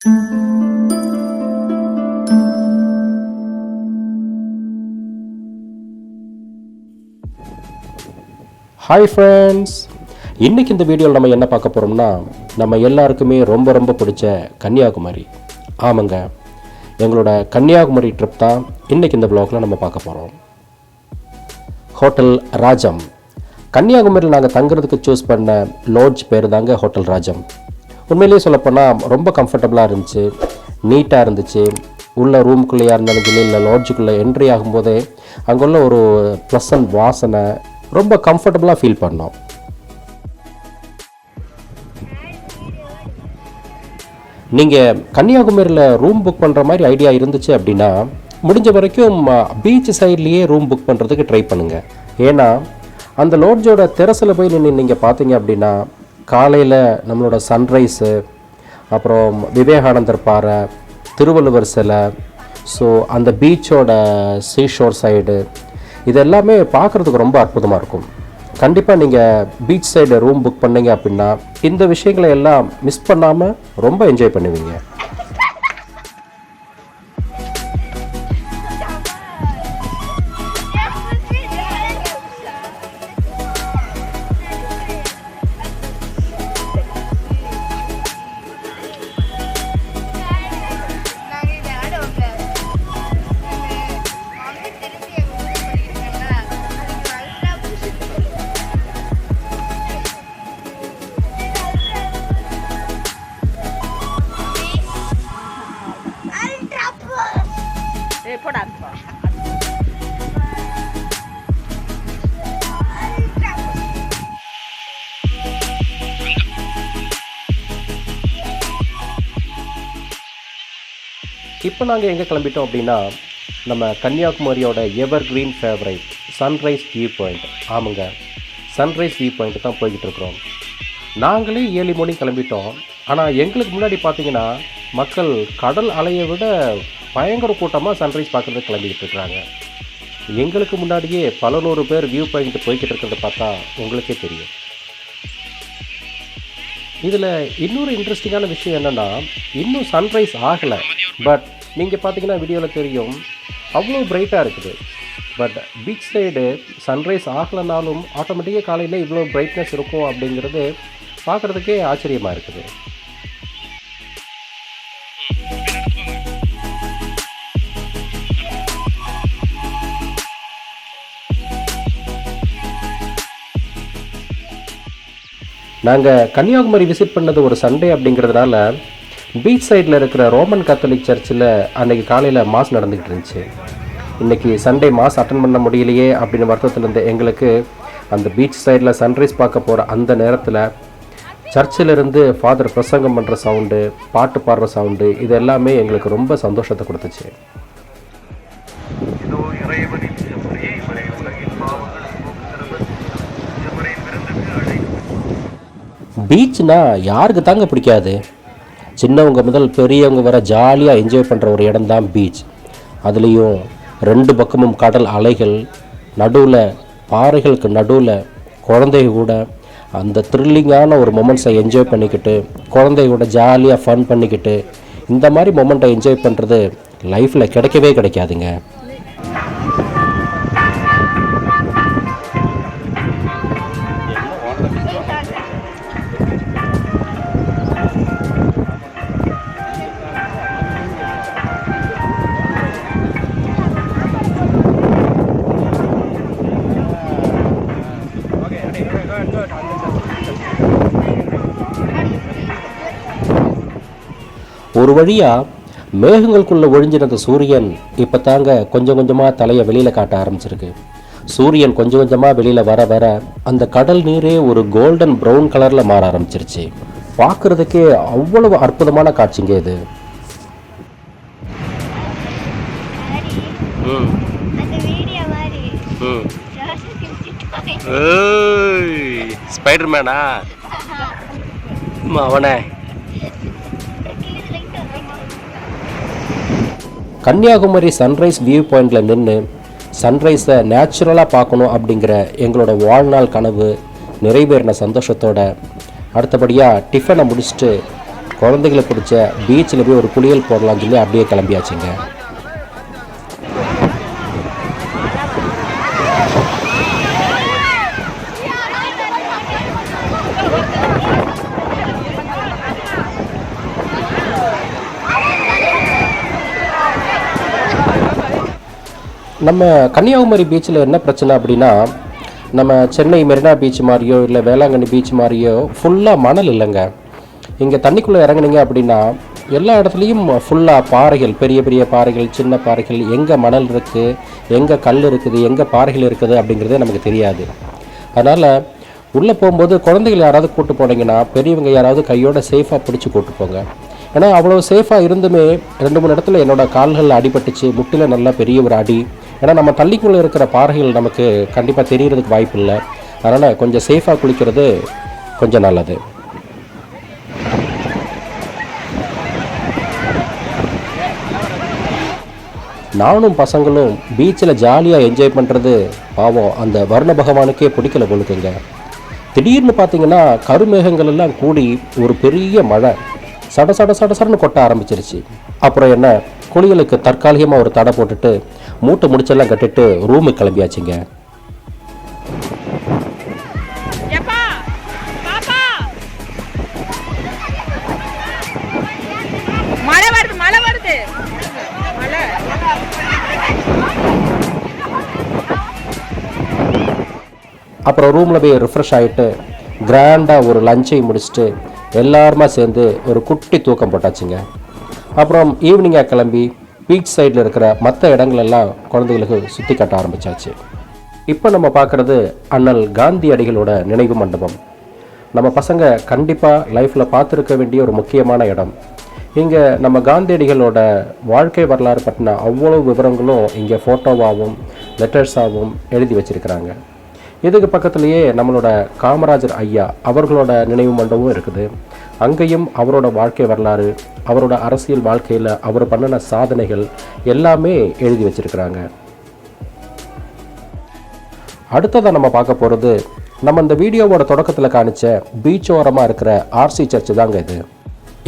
Hi friends இன்றைக்கி இந்த வீடியோவில் நம்ம என்ன பார்க்க போகிறோம்னா நம்ம எல்லாருக்குமே ரொம்ப ரொம்ப பிடிச்ச கன்னியாகுமரி. ஆமாங்க. எங்களோட கன்னியாகுமரி ட்ரிப் தான் இன்றைக்கி இந்த ப்ளாகில் நம்ம பார்க்க போகிறோம் ஹோட்டல் ராஜம் கன்னியாகுமரியில் நாங்கள் தங்குறதுக்கு சூஸ் பண்ண லோட்ஜ் பேர் தாங்க ஹோட்டல் ராஜம் உண்மையிலேயே சொல்லப்போனால் ரொம்ப கம்ஃபர்டபுளாக இருந்துச்சு. நீட்டாக இருந்துச்சு. உள்ள ரூமுக்குள்ளேயா இருந்தாலும் சரி இல்லை லாட்ஜுக்குள்ளே என்ட்ரி ஆகும்போதே உள்ள ஒரு ப்ளசன்ட் வாசனை ரொம்ப கம்ஃபர்டபுளாக ஃபீல் பண்ணோம். நீங்கள் கன்னியாகுமரியில் ரூம் புக் பண்ணுற மாதிரி ஐடியா இருந்துச்சு அப்படின்னா முடிஞ்ச வரைக்கும் பீச் சைட்லேயே ரூம் புக் பண்ணுறதுக்கு ட்ரை பண்ணுங்கள் ஏன்னா அந்த லாட்ஜோட தெரசில் போய் நின்று நீங்கள் பார்த்தீங்க அப்படின்னா காலையில் நம்மளோட சன்ரைஸு அப்புறம் விவேகானந்தர் பாறை திருவள்ளுவர் சிலை ஸோ அந்த பீச்சோட சீஷோர் சைடு இது எல்லாமே பார்க்குறதுக்கு ரொம்ப அற்புதமாக இருக்கும். கண்டிப்பாக நீங்கள் பீச் சைடு ரூம் புக் பண்ணீங்க அப்படின்னா இந்த விஷயங்களை எல்லாம் மிஸ் பண்ணாமல் ரொம்ப என்ஜாய் பண்ணுவீங்க. போடா இப்போ நாங்கள் எங்கே கிளம்பிட்டோம் அப்படின்னா நம்ம கன்னியாகுமரியோட evergreen favourite sunrise view point ஆமாங்க சன்ரைஸ் வியூ பாயிண்ட் தான் போய்கிட்டு இருக்கிறோம். நாங்களே ஏழு மணி கிளம்பிட்டோம். ஆனால் எங்களுக்கு முன்னாடி பார்த்தீங்கன்னா மக்கள் கடல் அலையை விட பயங்கர கூட்டமாக சன்ரைஸ் பார்க்குறதுக்கு கிளம்பிக்கிட்டு இருக்கிறாங்க எங்களுக்கு முன்னாடியே பல நூறு பேர் வியூ பாயிண்ட் போய்கிட்டு இருக்கிறத பார்த்தா உங்களுக்கே தெரியும். இதில் இன்னொரு இன்ட்ரெஸ்டிங்கான விஷயம் என்னென்னா இன்னும் சன்ரைஸ் ஆகலை. பட் நீங்கள் பார்த்தீங்கன்னா வீடியோவில் தெரியும் அவ்வளோ பிரைட்டாக இருக்குது. பட் பீச் சைடு சன்ரைஸ் ஆகலைனாலும் ஆட்டோமேட்டிக்காக காலையில் இவ்வளோ பிரைட்னஸ் இருக்கும் அப்படிங்கிறது பார்க்குறதுக்கே ஆச்சரியமாக இருக்குது. நாங்கள் கன்னியாகுமரி விசிட் பண்ணது ஒரு சண்டே அப்படிங்கிறதுனால பீச் சைடில் இருக்கிற ரோமன் கத்தோலிக் சர்ச்சில் அன்றைக்கி காலையில் மாஸ் நடந்துக்கிட்டு இருந்துச்சு. இன்றைக்கி சண்டே மாஸ் அட்டன் பண்ண முடியலையே அப்படின்னு வருத்தத்தில் இருந்த எங்களுக்கு அந்த பீச் சைடில் சன்ரைஸ் பார்க்க போகிற அந்த நேரத்தில் சர்ச்சில் இருந்து ஃபாதர் பிரசங்கம் பண்ணுற சவுண்டு பாட்டு பாடுற சவுண்டு இது எல்லாமே எங்களுக்கு ரொம்ப சந்தோஷத்தை கொடுத்துச்சு. பீச்னா யாருக்கு தாங்க பிடிக்காது? சின்னவங்க முதல் பெரியவங்க வர ஜாலியாக என்ஜாய் பண்ணுற ஒரு இடம் தான் பீச். அதுலேயும் ரெண்டு பக்கமும் கடல் அலைகள் நடுவில் பாறைகளுக்கு நடுவில் குழந்தைங்க கூட. அந்த த்ரில்லிங்கான ஒரு மொமெண்ட்ஸை என்ஜாய் பண்ணிக்கிட்டு குழந்தைங்க கூட ஜாலியாக ஃபன் பண்ணிக்கிட்டு இந்த மாதிரி மொமெண்ட்டை என்ஜாய் பண்ணுறது லைஃப்பில் கிடைக்கவே கிடைக்காதுங்க. ஒரு வழியாக மேகங்களுக்குள்ளே ஒழிஞ்சிருந்த சூரியன் இப்போ தாங்க கொஞ்சம் கொஞ்சமாக தலையை வெளியில் காட்ட ஆரம்பிச்சிருக்கு. சூரியன் கொஞ்சம் கொஞ்சமாக வெளியில் வர வர அந்த கடல் நீரே ஒரு கோல்டன் ப்ரௌன் கலரில் மாற ஆரம்பிச்சிருச்சு. பார்க்குறதுக்கே அவ்வளவு அற்புதமான காட்சிங்க இது. அந்த வீடியோ மாதிரி ஜோசப் கிழிச்சிட்டு ஸ்பைடர் மேனா அவனே. கன்னியாகுமரி சன்ரைஸ் வியூ பாயிண்டில் நின்று சன்ரைஸை நேச்சுரலாக பார்க்கணும் அப்படிங்கிற எங்களோட வாழ்நாள் கனவு நிறைவேறின சந்தோஷத்தோட அடுத்தபடியாக டிஃபனை முடிச்சுட்டு குழந்தைகளை பிடிச்ச பீச்சில் போய் ஒரு குளியல் போடலாம்னு சொல்லி அப்படியே கிளம்பியாச்சுங்க. நம்ம கன்னியாகுமரி பீச்சில் என்ன பிரச்சனை அப்படின்னா நம்ம சென்னை மெரினா பீச் மாதிரியோ இல்லை வேளாங்கண்ணி பீச் மாதிரியோ ஃபுல்லாக மணல் இல்லைங்க. இங்கே தண்ணிக்குள்ளே இறங்குனீங்க அப்படின்னா எல்லா இடத்துலையும் ஃபுல்லாக பாறைகள் பெரிய பெரிய பாறைகள் சின்ன பாறைகள் எங்கே மணல் இருக்குது எங்கே கல் இருக்குது எங்கே பாறைகள் இருக்குது அப்படிங்கிறதே நமக்கு தெரியாது. அதனால் உள்ளே போகும்போது குழந்தைகள் யாராவது கூட்டு போனீங்கன்னா பெரியவங்க யாராவது கையோட சேஃபாக பிடிச்சி கூட்டு போங்க. ஏன்னா அவ்வளோ சேஃபாக இருந்துமே ரெண்டு மூணு இடத்துல என்னோட கால்கள் அடிபட்டுச்சு முட்டில் நல்லா பெரிய ஒரு அடி ஏன்னா நம்ம தள்ளிக்குள்ளே இருக்கிற பாறைகள் நமக்கு கண்டிப்பாக தெரியறதுக்கு வாய்ப்பு இல்லை. அதனால் கொஞ்சம் சேஃபாக குளிக்கிறது கொஞ்சம் நல்லது. நானும் பசங்களும் பீச்சில் ஜாலியாக என்ஜாய் பண்ணுறது பாவம். அந்த வர்ண பகவானுக்கே பிடிக்கல போலுக்குங்க திடீர்னு பார்த்தீங்கன்னா கருமேகங்கள் எல்லாம் கூடி ஒரு பெரிய மழை. சட சட சட சடன்னு கொட்ட ஆரம்பிச்சிருச்சு. அப்புறம் என்ன குளியலுக்கு தற்காலிகமாக ஒரு தடை போட்டுட்டு மூட்டை முடிச்செல்லாம் கட்டிட்டு ரூமுக்கு கிளம்பியாச்சுங்க. அப்புறம் ரூமில் போய் ரிஃப்ரெஷ் ஆகிட்டு கிராண்டாக ஒரு லஞ்சை முடிச்சுட்டு எல்லாருமா சேர்ந்து ஒரு குட்டி தூக்கம் போட்டாச்சுங்க. அப்புறம் ஈவினிங்காக கிளம்பி பீச் சைடில் இருக்கிற மற்ற இடங்களெல்லாம் குழந்தைகளுக்கு சுற்றி காட்ட ஆரம்பிச்சாச்சு. இப்போ நம்ம பார்க்குறது அண்ணல் காந்தி அடிகளோட நினைவு மண்டபம். நம்ம பசங்க கண்டிப்பாக லைஃப்பில் பார்த்துருக்க வேண்டிய ஒரு முக்கியமான இடம். இங்கே நம்ம காந்தியடிகளோட வாழ்க்கை வரலாறு பற்றின அவ்வளோ விவரங்களும் இங்கே ஃபோட்டோவாகவும் லெட்டர்ஸாகவும் எழுதி வச்சிருக்கிறாங்க. இதுக்கு பக்கத்துலேயே நம்மளோட காமராஜர் ஐயா அவர்களோட நினைவு மண்டபமும் இருக்குது. அங்கேயும் அவரோட வாழ்க்கை வரலாறு அவரோட அரசியல் வாழ்க்கையில் அவர் பண்ணின சாதனைகள் எல்லாமே எழுதி வச்சிருக்கிறாங்க. அடுத்ததாக நம்ம பார்க்க போகிறது நம்ம இந்த வீடியோவோட தொடக்கத்தில் காணிச்ச பீச் ஓரமாக இருக்கிற ஆர்சி சர்ச் தாங்க இது.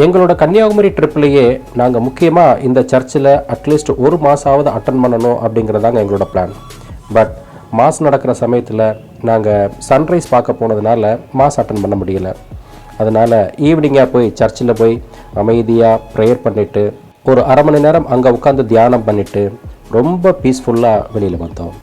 எங்களோட கன்னியாகுமரி ட்ரிப்லேயே நாங்கள் முக்கியமாக இந்த சர்ச்சில் அட்லீஸ்ட் ஒரு மாதமாவது அட்டன் பண்ணணும் அப்படிங்கிறதாங்க எங்களோட பிளான் பட் மாஸ் நடக்கிற சமயத்தில் நாங்கள் சன்ரைஸ் பார்க்க போனதுனால மாஸ் அட்டன் பண்ண முடியல. அதனால் ஈவினிங்காக போய் சர்ச்சில் போய் அமைதியாக ப்ரேயர் பண்ணிவிட்டு ஒரு அரை மணி நேரம் அங்கே உட்காந்து தியானம் பண்ணிவிட்டு ரொம்ப பீஸ்ஃபுல்லாக வெளியில் வந்தோம்.